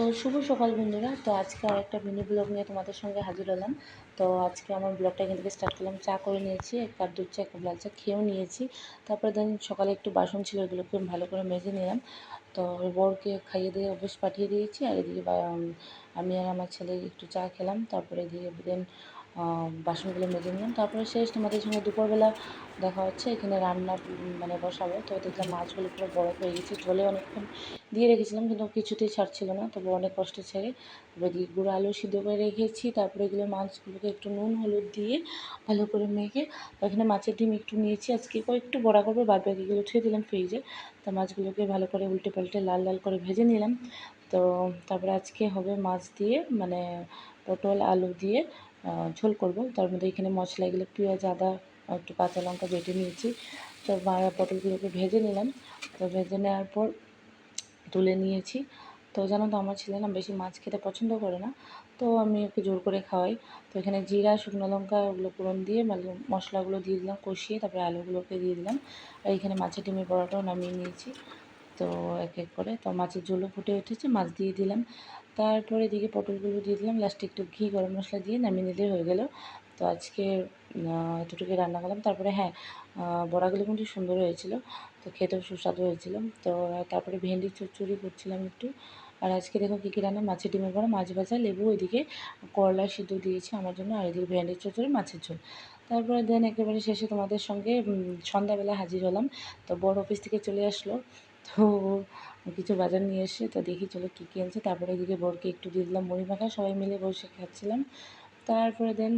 তো শুভ সকাল বন্ধুরা। তো আজকে আর একটা মিনি ব্লগ নিয়ে তোমাদের সঙ্গে হাজির হলাম। তো আজকে আমার ব্লগটা এখান থেকে স্টার্ট করলাম। চা করে নিয়েছি, এক কাপ দুধ চা, এক কাপ লাল চা খেয়েও নিয়েছি। তারপরে দেন সকালে একটু বাসন ছিল ওগুলোকে ভালো করে মেজে নিলাম। তো বরকে খাইয়ে দিয়ে অফিস পাঠিয়ে দিয়েছি। আর এদিকে আমি আর আমার ছেলে একটু চা খেলাম, তারপরে দিয়ে দেন বাসনগুলো মেজে নিলাম। তারপরে শেষ তোমাদের সঙ্গে দুপুরবেলা দেখা হচ্ছে, এখানে রান্না মানে বসাবো। তো দেখলাম মাছগুলো পুরো বড় হয়ে গেছে জলে অনেকক্ষণ দিয়ে রেখেছিলাম, কিন্তু কিছুতেই ছাড়ছিল না। তবে অনেক কষ্ট ছেড়ে তারপরে দিয়ে গুঁড়ো আলু সিদ্ধ করে রেখেছি। তারপরে এগুলো মাছগুলোকে একটু নুন, হলুদ দিয়ে ভালো করে মেখে এখানে মাছের ডিম একটু নিয়েছি। আজকে কয়েকটু বড়া করব, বাদ বাকিগুলো ছুঁয়ে দিলাম ফ্রিজে তা মাছগুলোকে ভালো করে উল্টে পাল্টে লাল লাল করে ভেজে নিলাম। তো তারপরে আজকে হবে মাছ দিয়ে মানে পটল, আলু দিয়ে ঝোল করব। তার মধ্যে এখানে মশলা এগুলো, পেঁয়াজ, আদা, একটু কাঁচা লঙ্কা বেটে নিয়েছি। তো পটলগুলোকে ভেজে নিলাম। তো ভেজে নেওয়ার পর তুলে নিয়েছি। তো জানো তো, আমার ছেলে না বেশি মাছ খেতে পছন্দ করে না। তো আমি ওকে জোর করে খাওয়াই। তো এখানে জিরা, শুকনো লঙ্কা, ওগুলো ফোড়ন দিয়ে মানে মশলাগুলো দিয়ে দিলাম, কষিয়ে তারপরে আলুগুলোকে দিয়ে দিলাম। আর এখানে মাছের ডিমের বড়াটাও নামিয়ে নিয়েছি। তো এক এক করে। তো মাছের ঝোলও ফুটে উঠেছে, মাছ দিয়ে দিলাম। তারপরে এদিকে পটলগুলো দিয়ে দিলাম। লাস্টে একটু ঘি, গরম মশলা দিয়ে নামিয়ে নিলেই হয়ে গেল। তো আজকে এতটুকু রান্না করলাম। তারপরে হ্যাঁ বড়াগুলো কিন্তু সুন্দর হয়েছিল। তো খেতেও সুস্বাদু হয়েছিল। তো তারপরে ভেন্ডি চচ্চড়ি করছিলাম একটু। আর আজকে দেখো কী কী রান্না? মাছের ডিমের বড়া, মাছ ভাজা, লেবু, ওইদিকে করলা সিদ্ধ দিয়েছি আমার জন্য। আর এদিকে ভেন্ডির চচ্চড়ি, মাছের ঝোল। তারপরে দেন একেবারে শেষে তোমাদের সঙ্গে সন্ধ্যাবেলা হাজির হলাম। তো বড় অফিস থেকে চলে আসলো। তো কিছু বাজার নিয়ে এসে তো দেখি চলো কী কী আনছে তারপরে এদিকে বরকে একটু দিয়ে দিলাম মুড়ি মাখা, সবাই মিলে বসে খাচ্ছিলাম। তারপরে দেন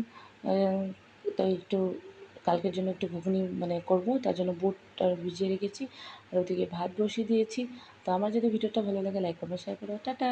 তো একটু কালকের জন্য একটু ঘুগনি মানে করব, তার জন্য বুটটা ভিজিয়ে রেখেছি। আর ওদিকে ভাত বসিয়ে দিয়েছি। তো আমার যদি ভিডিওটা ভালো লাগে লাইক করবে শেয়ার করো। টাটা!